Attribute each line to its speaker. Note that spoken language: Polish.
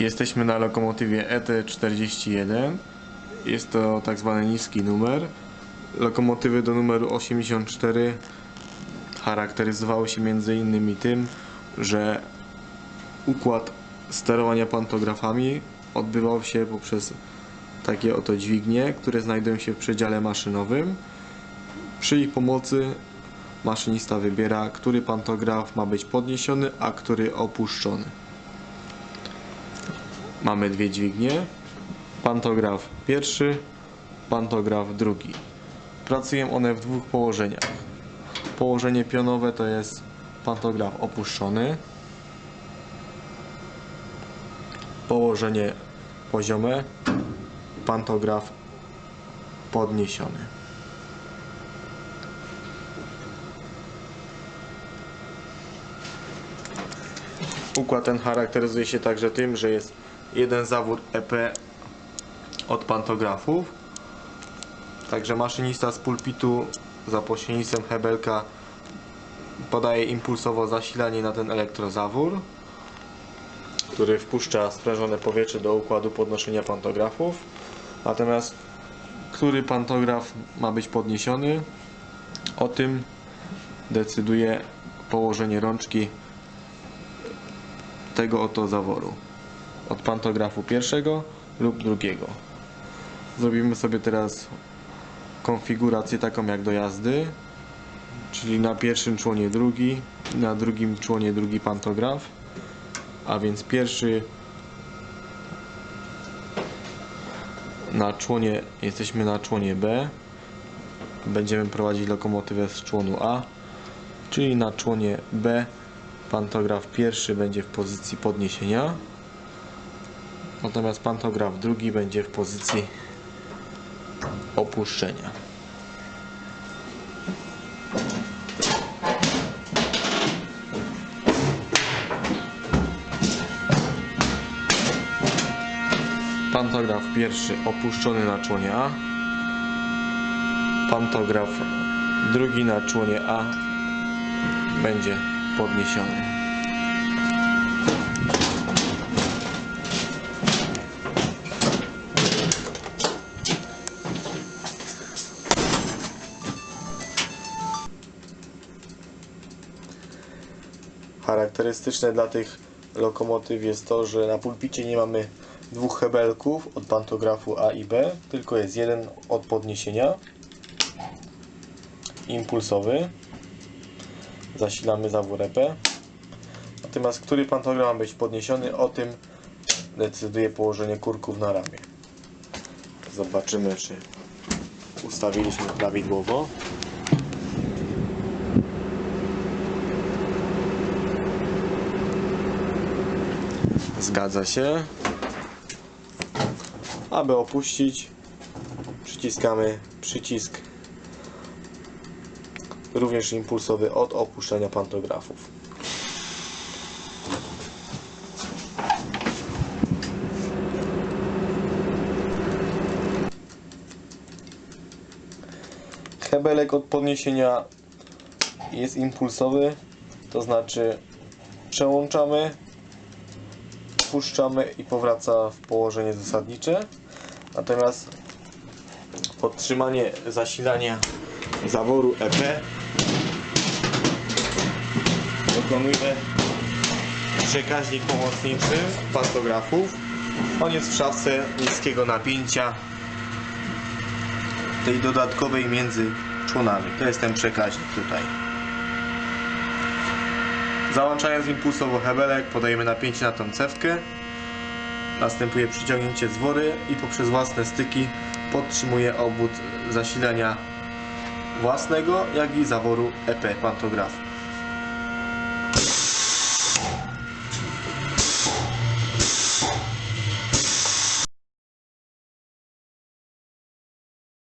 Speaker 1: Jesteśmy na lokomotywie E ET41. Jest to tak zwany niski numer. Lokomotywy do numeru 84 charakteryzowały się między innymi tym, że układ sterowania pantografami odbywał się poprzez takie oto dźwignie, które znajdują się w przedziale maszynowym. Przy ich pomocy maszynista wybiera, który pantograf ma być podniesiony, a który opuszczony. Mamy dwie dźwignie. Pantograf pierwszy, pantograf drugi. Pracują one w dwóch położeniach. Położenie pionowe to jest pantograf opuszczony. Położenie poziome, pantograf podniesiony. Układ ten charakteryzuje się także tym, że jest jeden zawór EP od pantografów. Także maszynista z pulpitu za pośrednictwem hebelka podaje impulsowo zasilanie na ten elektrozawór, który wpuszcza sprężone powietrze do układu podnoszenia pantografów. Natomiast który pantograf ma być podniesiony, o tym decyduje położenie rączki tego oto zaworu od pantografu pierwszego lub drugiego. Zrobimy sobie teraz konfigurację taką jak do jazdy, czyli na pierwszym członie drugi, na drugim członie drugi pantograf, a więc pierwszy na członie, jesteśmy na członie B, będziemy prowadzić lokomotywę z członu A, czyli na członie B pantograf pierwszy będzie w pozycji podniesienia, natomiast pantograf drugi będzie w pozycji opuszczenia. Pantograf pierwszy opuszczony na członie A. Pantograf drugi na członie A będzie podniesiony. Charakterystyczne dla tych lokomotyw jest to, że na pulpicie nie mamy dwóch hebelków od pantografu A i B, tylko jest jeden od podniesienia impulsowy zasilamy zawór EP. Natomiast który pantograf ma być podniesiony, o tym decyduje położenie kurków na ramię. Zobaczymy, czy ustawiliśmy prawidłowo. Zgadza się. Aby opuścić, przyciskamy przycisk również impulsowy od opuszczenia pantografów. Hebelek od podniesienia jest impulsowy, to znaczy przełączamy, puszczamy i powraca w położenie zasadnicze. Natomiast podtrzymanie zasilania zaworu EP wykonuje przekaźnik pomocniczy pantografów. On jest w szafce niskiego napięcia tej dodatkowej między członami. To jest ten przekaźnik tutaj. Załączając impulsowo hebelek podajemy napięcie na tą cewkę. Następuje przyciągnięcie zwory i poprzez własne styki podtrzymuje obwód zasilania własnego, jak i zaworu EP pantografu.